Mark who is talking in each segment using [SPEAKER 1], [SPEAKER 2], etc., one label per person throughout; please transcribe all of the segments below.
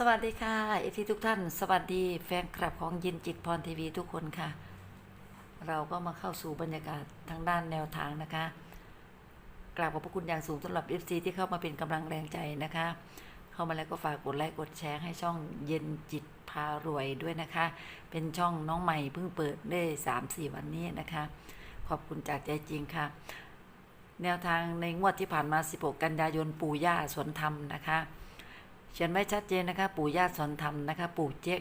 [SPEAKER 1] สวัสดีค่ะเอทีทุกท่าน สวัสดีแฟนคลับของยินจิตพรทีวีทุกคนค่ะ เราก็มาเข้าสู่บรรยากาศทางด้านแนวทางนะคะกราบขอบพระคุณอย่างสูงสำหรับ FC ที่เข้ามาเป็นกำลังแรงใจนะคะ เข้ามาแล้วก็ฝากกดไลค์กดแชร์ให้ช่องเย็นจิตพารวยด้วยนะคะ เป็นช่องน้องใหม่เพิ่งเปิดได้3-4วันนี้นะคะ ขอบคุณจากใจจริงค่ะ แนวทางในงวดที่ผ่านมา 16 กันยายนปู่ย่าสวนธรรมนะคะ เขียนไว้ชัดเจนนะคะปู่ย่าสอนธรรมนะคะปู่เจ๊ก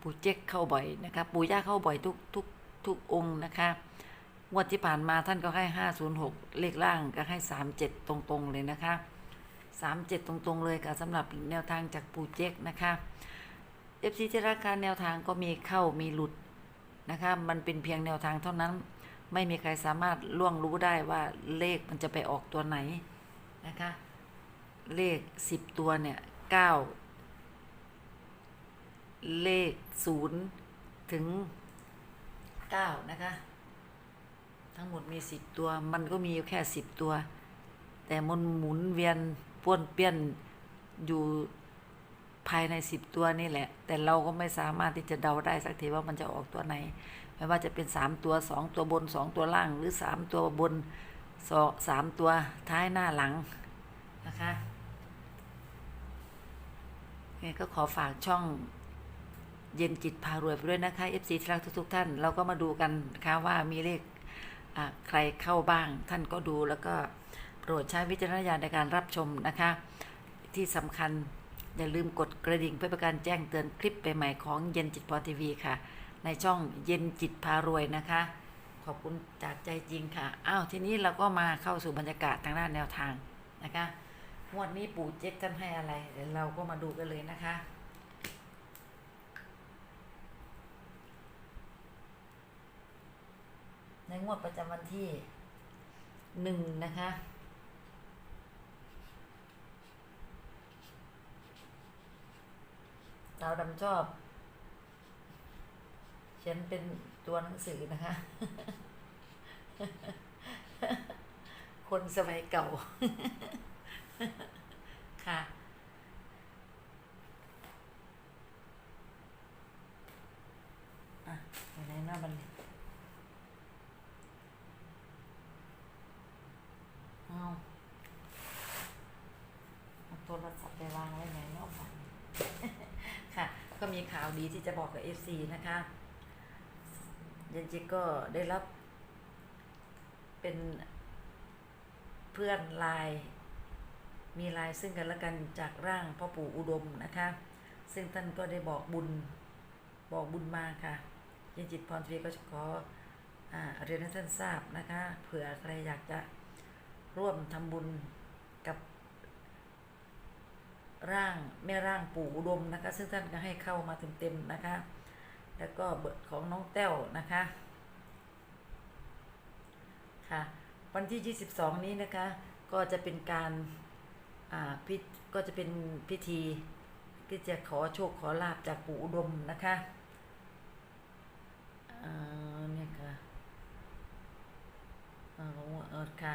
[SPEAKER 1] ปู่เจ๊กเข้าบ่อยนะคะปู่ย่าเข้าบ่อยทุกทุกทุกองค์นะคะงวดที่ผ่านมาท่านก็ให้ห้าศูนย์หกเลขล่างก็ให้สามเจ็ดตรงๆเลยนะคะสามเจ็ดตรงๆเลยค่ะสำหรับแนวทางจากปู่เจ๊กนะคะเอฟซีที่ราคาแนวทางก็มีเข้ามีหลุดนะคะมันเป็นเพียงแนวทางเท่านั้น ไม่มีใครสามารถล่วงรู้ได้ว่าเลขมันจะไปออกตัวไหนนะคะ เลขสิบตัวเนี่ย เก้าเลขศูนย์ถึงเก้านะคะ ทั้งหมดมีสิบตัว มันก็มีอยู่แค่สิบตัว แต่มันหมุนเวียนป้วนเปี้ยนอยู่ภายในสิบตัวนี่แหละ แต่เราก็ไม่สามารถที่จะเดาได้สักทีว่ามันจะออกตัวไหน ไม่ว่าจะเป็นสามตัวสองตัวบนสองตัวล่างหรือสามตัวบนสองสามตัวท้ายหน้าหลังนะคะ ก็ขอฝากช่องเย็นจิตพารวยไปด้วยนะคะ FC ที่รักทุกๆท่าน เราก็มาดูกันนะคะว่ามีเลขใครเข้าบ้าง ท่านก็ดูแล้วก็โปรดใช้วิจารณญาณในการรับชมนะคะ ที่สำคัญอย่าลืมกดกระดิ่งเพื่อป็นการแจ้งเตือนคลิปใหม่ๆของเย็นจิตพอทีวีค่ะ ในช่องเย็นจิตพารวยนะคะ ขอบคุณจากใจจริงค่ะ อ้าวทีนี้เราก็มาเข้าสู่บรรยากาศทางด้านแนวทางนะคะ งวดนี้ปู่เจ๊กท่านให้อะไร เดี๋ยวเราก็มาดูกันเลยนะคะ ในงวดประจำวันที่หนึ่งนะคะดาวดำชอบเขียนเป็นตัวหนังสือนะคะ คนสมัยเก่า ค่ะ อะไปไหนหน้าบันเลยเอาเอาโทรศัพท์ไปวางไว้ไหนนอกบ้านค่ะ ก็มีข่าวดีที่จะบอกกับ FC นะคะยันจิก็ได้รับเป็นเพื่อนไลน์ มีลายซึ่งกันและกันจากร่างพ่อปู่อุดมนะคะ ซึ่งท่านก็ได้บอกบุญบอกบุญมาค่ะยินจิตพรทวีก็จะขออเรียนให้ท่านทราบนะคะ เผื่อใครอยากจะร่วมทำบุญกับร่างแม่ร่างปู่อุดมนะคะ ซึ่งท่านก็ให้เข้ามาเต็มๆนะคะ แล้วก็เบิดของน้องแต้วนะคะค่ะวันที่ 22 นี้นะคะก็จะเป็นการ พิก็จะเป็นพิธีที่จะขอโชคขอลาบจากปู่อุดมนะคะเอ่อเนี่ยค่ะออเออค่ะ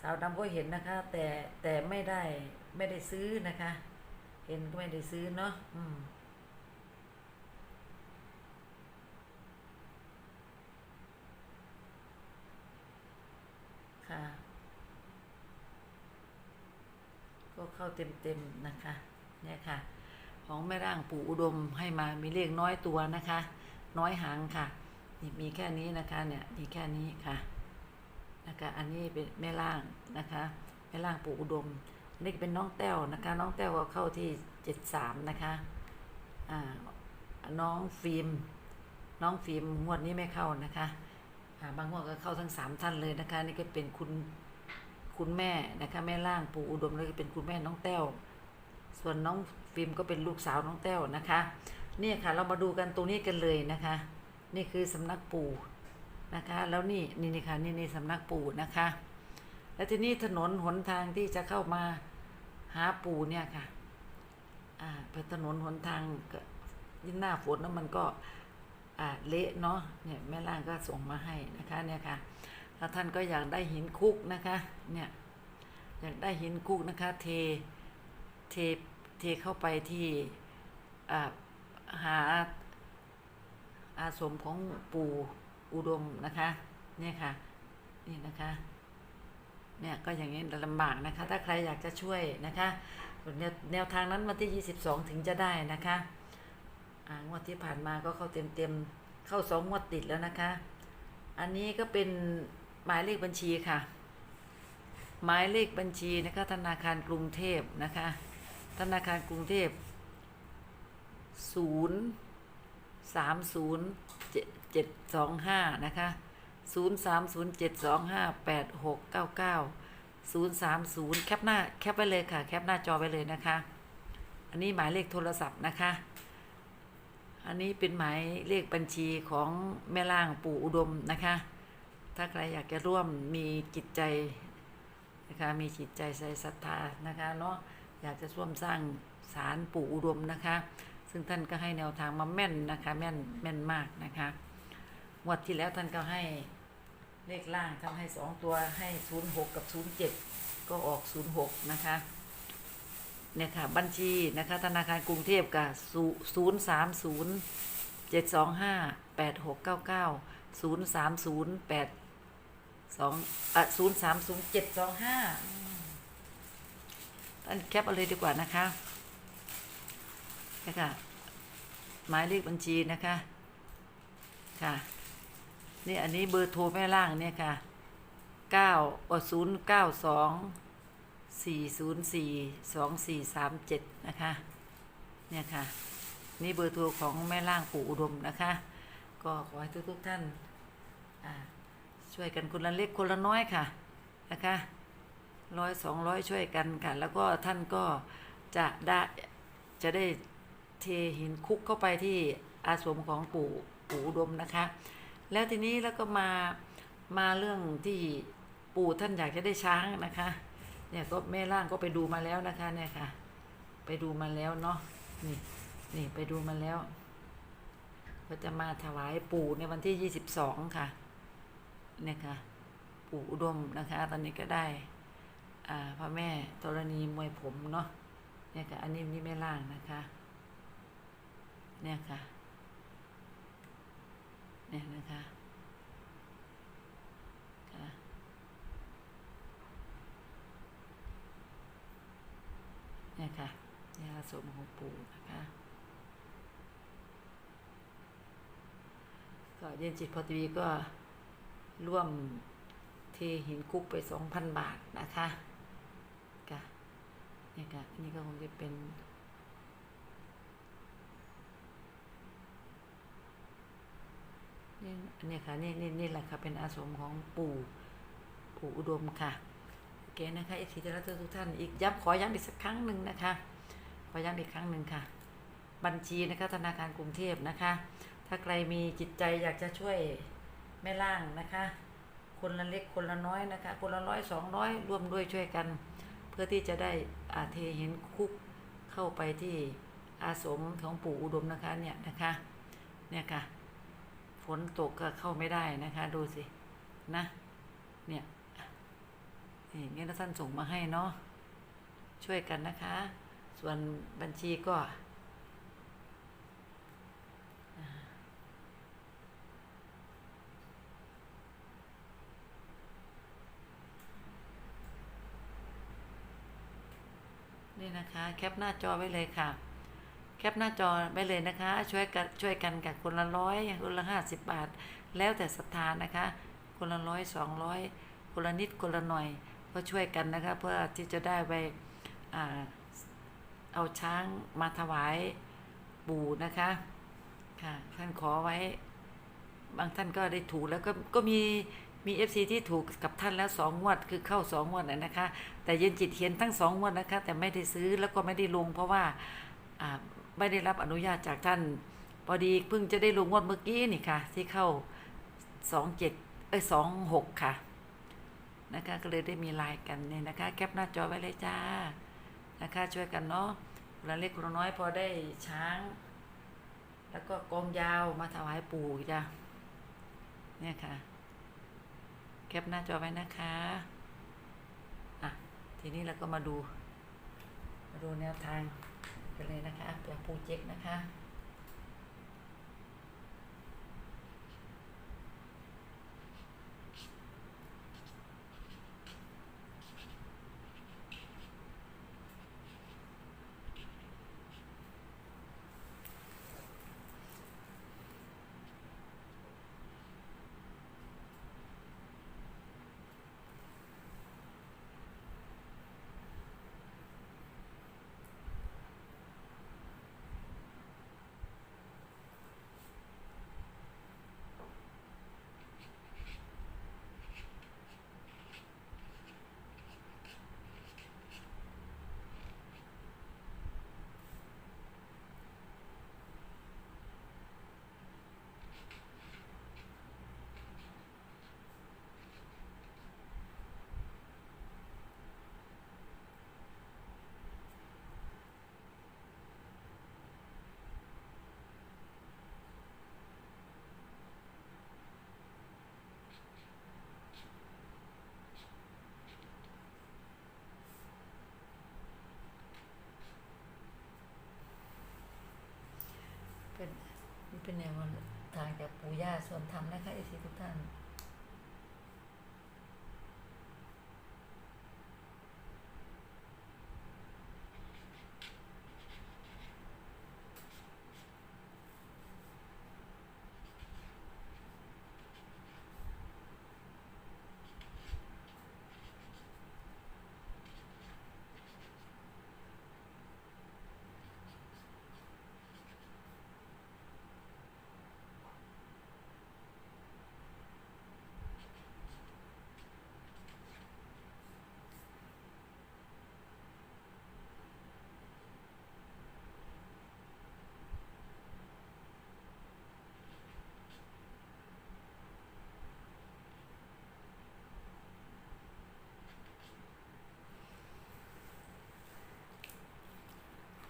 [SPEAKER 1] สาวดำก็เห็นนะคะ แต่แต่ไม่ได้ไม่ได้ซื้อนะคะ เห็นก็ไม่ได้ซื้อเนาะอืมค่ะ ก็เข้าเต็มๆนะคะเนี่ยค่ะ ของแม่ร่างปู่อุดมให้มามีเลขน้อยตัวนะคะ น้อยหางค่ะนี่มีแค่นี้นะคะเนี่ยมีแค่นี้ค่ะนะคะอันนี้เป็นแม่ร่างนะคะแม่ร่างปู่อุดมนี่เป็นน้องแต้วนะคะ น้องแต้วก็เข้าที่เจ็ดสามนะคะอ่าน้องฟิล์มน้องฟิล์มงวดนี้ไม่เข้านะคะอ่าบางงวดก็เข้าทั้งสามท่านเลยนะคะ นี่ก็เป็นคุณ คุณแม่นะคะแม่ล่างปู่อุดมแล้วก็เป็นคุณแม่น้องแต้ว ส่วนน้องฟิล์มก็เป็นลูกสาวน้องแต้วนะคะเนี่ยค่ะเรามาดูกันตรงนี้กันเลยนะคะ นี่คือสำนักปู่นะคะ แล้วนี่นี่นี่ค่ะนี่นี่สำนักปู่นะคะ แล้วทีนี้ถนนหนทางที่จะเข้ามาหาปู่เนี่ยค่ะอ่าเป็นถนนหนทางยิ่งหน้าฝนแล้วมันก็อ่าเละเนาะเนี่ยแม่ล่างก็ส่งมาให้นะคะเนี่ยค่ะ แล้วท่านก็อยากได้หินคุกนะคะ เนี่ยอยากได้หินคุกนะคะ เท เท เทเข้าไปที่หาอาสมของปู่อุดมนะคะ เนี่ยค่ะ นี่นะคะ เนี่ยก็อย่างนี้ลำบากนะคะ ถ้าใครอยากจะช่วยนะคะแนวแนวทางนั้นวันที่ 22 ถึงจะได้นะคะอ่างวดที่ผ่านมาก็เข้าเต็มเต็มๆเข้าสองงวดติดแล้วนะคะ อันนี้ก็เป็น หมายเลขบัญชีค่ะ หมายเลขบัญชีนะคะธนาคารกรุงเทพนะคะ ธนาคารกรุงเทพศูนย์สามศูนย์เจ็ดสองห้านะคะศูนย์สามศูนย์เจ็ดสองห้าแปดหกเก้าเก้าศูนย์สามศูนย์แคปหน้าแคปไว้เลยค่ะ แคปหน้าจอไว้เลยนะคะ อันนี้หมายเลขโทรศัพท์นะคะ อันนี้เป็นหมายเลขบัญชีของแม่ล่างปู่อุดมนะคะ ถ้าใครอยากจะร่วมมีจิตใจนะคะมีจิตใจใส่ศรัทธานะคะเนาะอยากจะร่วมสร้างศาลปู่อุดมนะคะ ซึ่งท่านก็ให้แนวทางมาแม่นนะคะแม่นแม่นมากนะคะงวดที่แล้วท่านก็ให้เลขล่างทำให้สองตัวให้ศูนย์หกกับศูนย์เจ็ดก็ออกศูนย์หกนะคะเนี่ยค่ะบัญชีนะคะธนาคารกรุงเทพกับศูนย์สามศูนย์เจ็ดสองห้าแปดหกเก้าเก้าศูนย์สามศูนย์แปด สองอะศูนย์สามศูนย์เจ็ดสองห้าท่านแคปเอาเลยดีกว่านะคะนะคะหมายเลขบัญชีนะคะค่ะนี่อันนี้เบอร์โทรแม่ล่างเนี่ยค่ะเก้าศูนย์เก้าสองสี่ศูนย์สี่สองสี่สามเจ็ดนะคะเนี่ยค่ะนี่เบอร์โทรของแม่ล่างปู่อุดมนะคะ ก็ขอให้ทุกทุกท่านอ่า ช่วยกันคนละเล็กคนละน้อยค่ะนะคะร้อยสองร้อยช่วยกันค่ะ แล้วก็ท่านก็จะได้จะได้เทหินคุกเข้าไปที่อาสมของปู่ปู่ดมนะคะ แล้วทีนี้แล้วก็มามาเรื่องที่ปู่ท่านอยากจะได้ช้างนะคะ เนี่ยก็แม่ล่างก็ไปดูมาแล้วนะคะเนี่ยค่ะ ไปดูมาแล้วเนาะนี่นี่ไปดูมาแล้ว ก็จะมาถวายปู่ในวันที่22ค่ะ นี่ยค่ะปู่อุดมนะคะ ตอนนี้ก็ได้อาพระแม่ธรณีมวยผมเนาะเนี่ยค่ะอันนี้นี่แม่ล่างนะคะ เนี่ยค่ะเนี่ยนะคะค่ะเนี่ยค่ะยาสมของปู่นะคะก็เย็นจิตพอทีวีก็ ร่วมเทหินคุกไปสองพันบาทนะคะค่ะนี่ค่ะอันนี่ก็คงจะเป็น นี่อันนี้ค่ะนี่นี่นี่แหละค่ะ เป็นอาสมของปู่ปู่อุดมค่ะโอเคนะคะเอซีทุกทุกท่านอีกย้ำขอย้ำอีกสักครั้งหนึ่งนะคะ ขอย้ำอีกครั้งหนึ่งค่ะ บัญชีนะคะธนาคารกรุงเทพนะคะ ถ้าใครมีจิตใจอยากจะช่วย แม่ล่างนะคะ คนละเล็กคนละน้อยนะคะ คนละร้อยสองร้อยร่วมด้วยช่วยกัน เพื่อที่จะได้อาเทเห็นคุกเข้าไปที่อาสมของปู่อุดมนะคะเนี่ยนะคะเนี่ยค่ะฝนตกก็เข้าไม่ได้นะคะ ดูสินะเนี่ยนี่นี่ท่านส่งมาให้เนาะช่วยกันนะคะ ส่วนบัญชีก็ นะคะ แคปหน้าจอไว้เลยค่ะ แคปหน้าจอไว้เลยนะคะ ช่วยกันช่วยกันกับคนละร้อยคนละห้าสิบบาท แล้วแต่ศรัทธานะคะ คนละร้อยสองร้อยคนละนิดคนละหน่อยก็ช่วยกันนะคะเพื่อที่จะได้ไปอเอาช้างมาถวายปู่นะคะค่ะท่านขอไว้ บางท่านก็ได้ถูกแล้วก็ก็มี มีเอฟซีที่ถูกกับท่านแล้วสองงวดคือเข้าสองงวดนะคะ แต่เย็นจิตเห็นทั้งสองงวดนะคะ แต่ไม่ได้ซื้อแล้วก็ไม่ได้ลง เพราะว่าไม่ได้รับอนุญาตจากท่าน พอดีเพิ่งจะได้ลงงวดเมื่อกี้นี่ค่ะ ที่เข้าสองเจ็ดเอ้ยสองหกค่ะนะคะก็เลยได้มีไลน์กันเนี่ยนะคะ แคปหน้าจอไว้เลยจ้านะคะ ช่วยกันเนาะคนละเล็กคนน้อยพอได้ช้าง แล้วก็กองยาวมาถวายปู่จ้ะเนี่ยค่ะ แคปหน้าจอไว้นะคะอะทีนี้เราก็มาดู มาดูแนวทางกันเลยนะคะจากปูเจ็กนะคะ เป็นนี่เป็นแนว ทางจากปู่ย่าส่วนธรรมนะคะเอซีทุกท่าน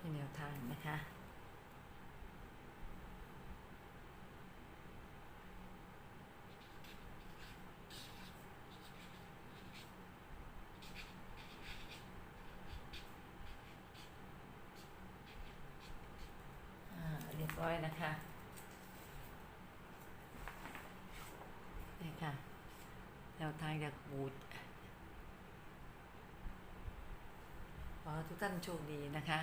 [SPEAKER 1] เป็นแนวทางนะคะ อ่า เรียบร้อยนะคะ นี่ค่ะ แนวทางจากบูดขอให้ ทุกท่านโชคดีนะคะ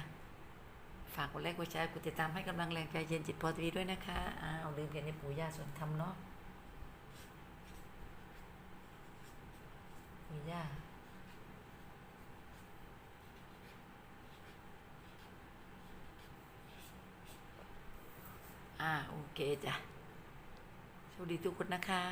[SPEAKER 1] ฝากกดไลค์กดแชร์กดติดตามให้กำลังแรงใจเย็นจิตพอทีด้วยนะคะอ้าวลืมเขียนในปู่ย่าส่วนธรรมเนาะปู่ย่าอ่าโอเคจ้ะโชคดีทุกคนนะคะ